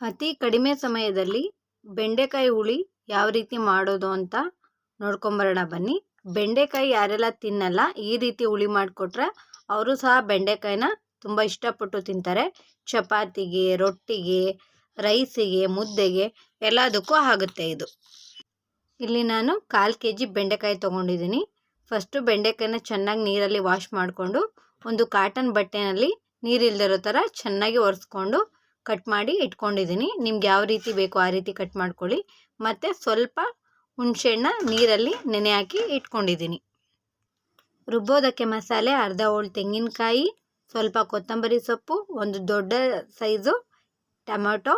ಅತಿ ಕಡಿಮೆ ಸಮಯದಲ್ಲಿ ಬೆಂಡೆಕಾಯಿ ಹುಳಿ ಯಾವ ರೀತಿ ಮಾಡೋದು ಅಂತ ನೋಡ್ಕೊಂಬರೋಣ ಬನ್ನಿ. ಬೆಂಡೆಕಾಯಿ ಯಾರೆಲ್ಲ ತಿನ್ನಲ್ಲ ಈ ರೀತಿ ಹುಳಿ ಮಾಡಿಕೊಟ್ರೆ ಅವರು ಸಹ ಬೆಂಡೆಕಾಯಿನ ತುಂಬ ಇಷ್ಟಪಟ್ಟು ತಿಂತಾರೆ. ಚಪಾತಿಗೆ, ರೊಟ್ಟಿಗೆ, ರೈಸಿಗೆ, ಮುದ್ದೆಗೆ ಎಲ್ಲದಕ್ಕೂ ಆಗುತ್ತೆ ಇದು. ಇಲ್ಲಿ ನಾನು ಕಾಲು ಕೆ ಜಿ ಬೆಂಡೆಕಾಯಿ ತೊಗೊಂಡಿದ್ದೀನಿ. ಫಸ್ಟು ಬೆಂಡೆಕಾಯಿನ ಚೆನ್ನಾಗಿ ನೀರಲ್ಲಿ ವಾಶ್ ಮಾಡಿಕೊಂಡು ಒಂದು ಕಾಟನ್ ಬಟ್ಟೆನಲ್ಲಿ ನೀರಿಲ್ದಿರೋ ಥರ ಚೆನ್ನಾಗಿ ಒರೆಸ್ಕೊಂಡು ಕಟ್ ಮಾಡಿ ಇಟ್ಕೊಂಡಿದ್ದೀನಿ. ನಿಮ್ಗೆ ಯಾವ ರೀತಿ ಬೇಕೋ ಆ ರೀತಿ ಕಟ್ ಮಾಡ್ಕೊಳ್ಳಿ. ಮತ್ತು ಸ್ವಲ್ಪ ಹುಣಸೆಹಣ್ಣ ನೀರಲ್ಲಿ ನೆನೆ ಹಾಕಿ ಇಟ್ಕೊಂಡಿದ್ದೀನಿ. ರುಬ್ಬೋದಕ್ಕೆ ಮಸಾಲೆ, ಅರ್ಧ ಹೋಳು ತೆಂಗಿನಕಾಯಿ, ಸ್ವಲ್ಪ ಕೊತ್ತಂಬರಿ ಸೊಪ್ಪು, ಒಂದು ದೊಡ್ಡ ಸೈಜು ಟೊಮೊಟೊ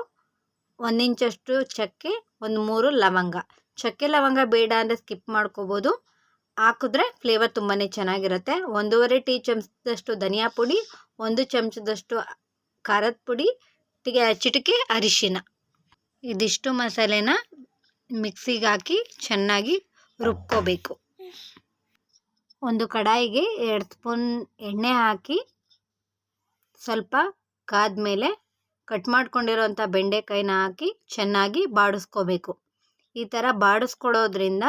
ಒಂದಿಂಚಷ್ಟು ಚಕ್ಕೆ, ಒಂದು ಮೂರು ಲವಂಗ. ಚಕ್ಕೆ, ಲವಂಗ ಬೇಡ ಅಂದರೆ ಸ್ಕಿಪ್ ಮಾಡ್ಕೋಬೋದು. ಹಾಕಿದ್ರೆ ಫ್ಲೇವರ್ ತುಂಬಾ ಚೆನ್ನಾಗಿರುತ್ತೆ. ಒಂದೂವರೆ ಟೀ ಚಮಚದಷ್ಟು ಧನಿಯಾ ಪುಡಿ, ಒಂದು ಚಮಚದಷ್ಟು ಖಾರದ ಪುಡಿ ಚಿಟಿಕೆ ಅರಿಶಿನ. ಇದಿಷ್ಟು ಮಸಾಲೆನ ಮಿಕ್ಸಿಗೆ ಹಾಕಿ ಚೆನ್ನಾಗಿ ರುಬ್ಕೋಬೇಕು. ಒಂದು ಕಡಾಯಿಗೆ ಎರಡು ಸ್ಪೂನ್ ಎಣ್ಣೆ ಹಾಕಿ ಸ್ವಲ್ಪ ಕಾದ್ಮೇಲೆ ಕಟ್ ಮಾಡ್ಕೊಂಡಿರೋಂಥ ಬೆಂಡೆಕಾಯಿನ ಹಾಕಿ ಚೆನ್ನಾಗಿ ಬಾಡಿಸ್ಕೋಬೇಕು. ಈ ಥರ ಬಾಡಿಸ್ಕೊಡೋದ್ರಿಂದ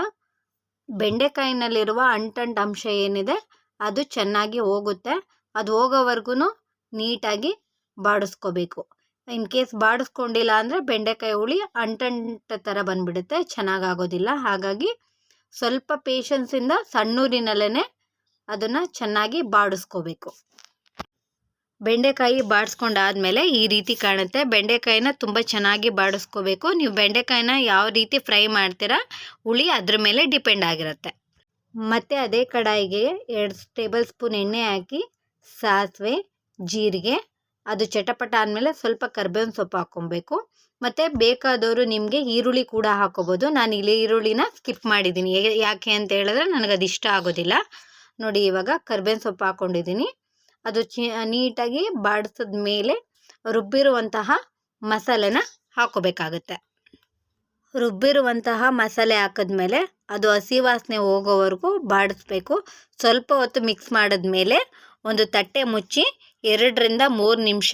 ಬೆಂಡೆಕಾಯಿನಲ್ಲಿರುವ ಅಂಟಂಟು ಅಂಶ ಏನಿದೆ ಅದು ಚೆನ್ನಾಗಿ ಹೋಗುತ್ತೆ. ಅದು ಹೋಗೋವರೆಗೂ ನೀಟಾಗಿ ಬಾಡಿಸ್ಕೋಬೇಕು. ಇನ್ ಕೇಸ್ ಬಾಡಿಸ್ಕೊಂಡಿಲ್ಲ ಅಂದರೆ ಬೆಂಡೆಕಾಯಿ ಹುಳಿ ಅಂಟಂಟ ಥರ ಬಂದುಬಿಡುತ್ತೆ, ಚೆನ್ನಾಗಾಗೋದಿಲ್ಲ. ಹಾಗಾಗಿ ಸ್ವಲ್ಪ ಪೇಷನ್ಸಿಂದ ಸಣ್ಣೂರಿನಲ್ಲೇ ಅದನ್ನು ಚೆನ್ನಾಗಿ ಬಾಡಿಸ್ಕೋಬೇಕು. ಬೆಂಡೆಕಾಯಿ ಬಾಡಿಸ್ಕೊಂಡಾದ್ಮೇಲೆ ಈ ರೀತಿ ಕಾಣುತ್ತೆ. ಬೆಂಡೆಕಾಯಿನ ತುಂಬ ಚೆನ್ನಾಗಿ ಬಾಡಿಸ್ಕೋಬೇಕು. ನೀವು ಬೆಂಡೆಕಾಯಿನ ಯಾವ ರೀತಿ ಫ್ರೈ ಮಾಡ್ತೀರಾ, ಹುಳಿ ಅದ್ರ ಮೇಲೆ ಡಿಪೆಂಡ್ ಆಗಿರುತ್ತೆ. ಮತ್ತು ಅದೇ ಕಡಾಯಿಗೆ ಎರಡು ಟೇಬಲ್ ಸ್ಪೂನ್ ಎಣ್ಣೆ ಹಾಕಿ, ಸಾಸಿವೆ, ಜೀರಿಗೆ ಅದು ಚಟಪಟ ಆದಮೇಲೆ ಸ್ವಲ್ಪ ಕರ್ಬೇವಿನ ಸೊಪ್ಪು ಹಾಕ್ಕೊಬೇಕು. ಮತ್ತು ಬೇಕಾದವರು ನಿಮಗೆ ಈರುಳ್ಳಿ ಕೂಡ ಹಾಕೋಬೋದು ನಾನು ಇಲ್ಲಿ ಈರುಳ್ಳಿನ ಸ್ಕಿಪ್ ಮಾಡಿದ್ದೀನಿ. ಯಾಕೆ ಅಂತ ಹೇಳಿದ್ರೆ ನನಗೆ ಅದು ಇಷ್ಟ ಆಗೋದಿಲ್ಲ. ನೋಡಿ ಇವಾಗ ಕರ್ಬೇವಿನ ಸೊಪ್ಪು ಹಾಕ್ಕೊಂಡಿದ್ದೀನಿ. ಅದು ಚಿ, ನೀಟಾಗಿ ಬಾಡಿಸಿದ ಮೇಲೆ ರುಬ್ಬಿರುವಂತಹ ಮಸಾಲೆನ ಹಾಕೋಬೇಕಾಗುತ್ತೆ ರುಬ್ಬಿರುವಂತಹ ಮಸಾಲೆ ಹಾಕಿದ್ಮೇಲೆ ಅದು ಹಸಿ ವಾಸನೆ ಹೋಗೋವರೆಗೂ ಬಾಡಿಸ್ಬೇಕು. ಸ್ವಲ್ಪ ಹೊತ್ತು ಮಿಕ್ಸ್ ಮಾಡಿದ್ಮೇಲೆ ಒಂದು ತಟ್ಟೆ ಮುಚ್ಚಿ ಎರಡರಿಂದ ಮೂರು ನಿಮಿಷ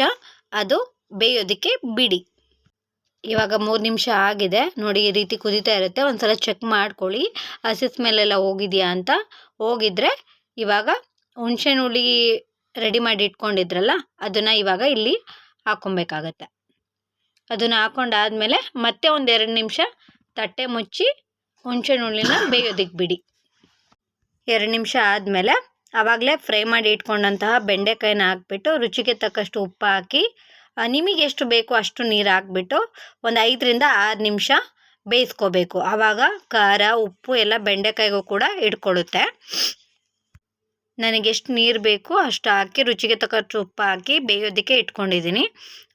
ಅದು ಬೇಯೋದಕ್ಕೆ ಬಿಡಿ. ಇವಾಗ ಮೂರು ನಿಮಿಷ ಆಗಿದೆ. ನೋಡಿ, ಈ ರೀತಿ ಕುದೀತಾ ಇರುತ್ತೆ. ಒಂದು ಸಲ ಚೆಕ್ ಮಾಡ್ಕೊಳ್ಳಿ. ಹಸಿಸ್ ಮೇಲೆಲ್ಲ ಹೋಗಿದೆಯಾ ಅಂತ. ಹೋಗಿದ್ರೆ ಇವಾಗ ಹುಣಸೆ ಹುಳಿ ರೆಡಿ ಮಾಡಿ ಇಟ್ಕೊಂಡಿದ್ರಲ್ಲ, ಅದನ್ನು ಇವಾಗ ಇಲ್ಲಿ ಹಾಕೊಬೇಕಾಗತ್ತೆ ಅದನ್ನು ಹಾಕೊಂಡಾದ್ಮೇಲೆ ಮತ್ತೆ ಒಂದು ಎರಡು ನಿಮಿಷ ತಟ್ಟೆ ಮುಚ್ಚಿ ಹುಣಸೆ ಹುಳಿನ ಬೇಯೋದಕ್ಕೆ ಬಿಡಿ. ಎರಡು ನಿಮಿಷ ಆದಮೇಲೆ ಆವಾಗಲೇ ಫ್ರೈ ಮಾಡಿ ಇಟ್ಕೊಂಡಂತಹ ಬೆಂಡೆಕಾಯಿನ ಹಾಕ್ಬಿಟ್ಟು ರುಚಿಗೆ ತಕ್ಕಷ್ಟು ಉಪ್ಪು ಹಾಕಿ ನಿಮಗೆ ಎಷ್ಟು ಬೇಕು ಅಷ್ಟು ನೀರು ಹಾಕ್ಬಿಟ್ಟು ಒಂದು ಐದರಿಂದ ಆರು ನಿಮಿಷ ಬೇಯಿಸ್ಕೋಬೇಕು. ಆವಾಗ ಖಾರ, ಉಪ್ಪು ಎಲ್ಲ ಬೆಂಡೆಕಾಯಿಗೂ ಕೂಡ ಇಟ್ಕೊಳ್ಳುತ್ತೆ. ನನಗೆಷ್ಟು ನೀರು ಬೇಕು ಅಷ್ಟು ಹಾಕಿ ರುಚಿಗೆ ತಕ್ಕಷ್ಟು ಉಪ್ಪು ಹಾಕಿ ಬೇಯೋದಕ್ಕೆ ಇಟ್ಕೊಂಡಿದ್ದೀನಿ.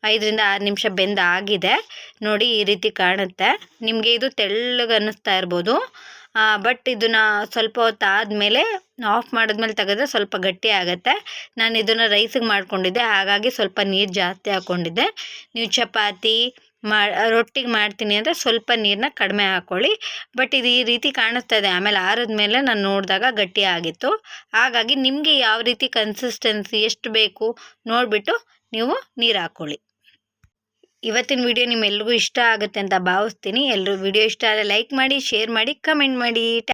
ಐದರಿಂದ ಆರು ನಿಮಿಷ ಬೆಂದಾಗಿದೆ. ನೋಡಿ ಈ ರೀತಿ ಕಾಣುತ್ತೆ. ನಿಮಗೆ ಇದು ತೆಳ್ಳಗೆ ಅನ್ನಿಸ್ತಾ ಇರ್ಬೋದು. ಬಟ್ ಇದನ್ನು ಸ್ವಲ್ಪ ಹೊತ್ತು ಆದಮೇಲೆ ಆಫ್ ಮಾಡಿದ್ಮೇಲೆ ತೆಗೆದ್ರೆ ಸ್ವಲ್ಪ ಗಟ್ಟಿ ಆಗುತ್ತೆ. ನಾನು ಇದನ್ನು ರೈಸಿಗೆ ಮಾಡ್ಕೊಂಡಿದ್ದೆ, ಹಾಗಾಗಿ ಸ್ವಲ್ಪ ನೀರು ಜಾಸ್ತಿ ಹಾಕ್ಕೊಂಡಿದ್ದೆ ನೀವು ಚಪಾತಿ ಮಾ, ರೊಟ್ಟಿಗೆ ಮಾಡ್ತೀನಿ ಅಂದರೆ ಸ್ವಲ್ಪ ನೀರನ್ನ ಕಡಿಮೆ ಹಾಕ್ಕೊಳ್ಳಿ ಬಟ್ ಇದು ಈ ರೀತಿ ಕಾಣಿಸ್ತಾ ಇದೆ, ಆಮೇಲೆ ಆರಿದ್ಮೇಲೆ ನಾನು ನೋಡಿದಾಗ ಗಟ್ಟಿ ಆಗಿತ್ತು. ಹಾಗಾಗಿ ನಿಮಗೆ ಯಾವ ರೀತಿ ಕನ್ಸಿಸ್ಟೆನ್ಸಿ ಎಷ್ಟು ಬೇಕು ನೋಡಿಬಿಟ್ಟು ನೀವು ನೀರು ಹಾಕ್ಕೊಳ್ಳಿ ಇವತ್ತಿನ ವಿಡಿಯೋ ನಿಮ್ಮೆಲ್ರಿಗೂ ಇಷ್ಟ ಆಗುತ್ತೆ ಅಂತ ಭಾವಿಸ್ತೀನಿ. ಎಲ್ಲರೂ ವಿಡಿಯೋ ಇಷ್ಟ ಆದರೆ ಲೈಕ್ ಮಾಡಿ ಶೇರ್ ಮಾಡಿ ಕಮೆಂಟ್ ಮಾಡಿ.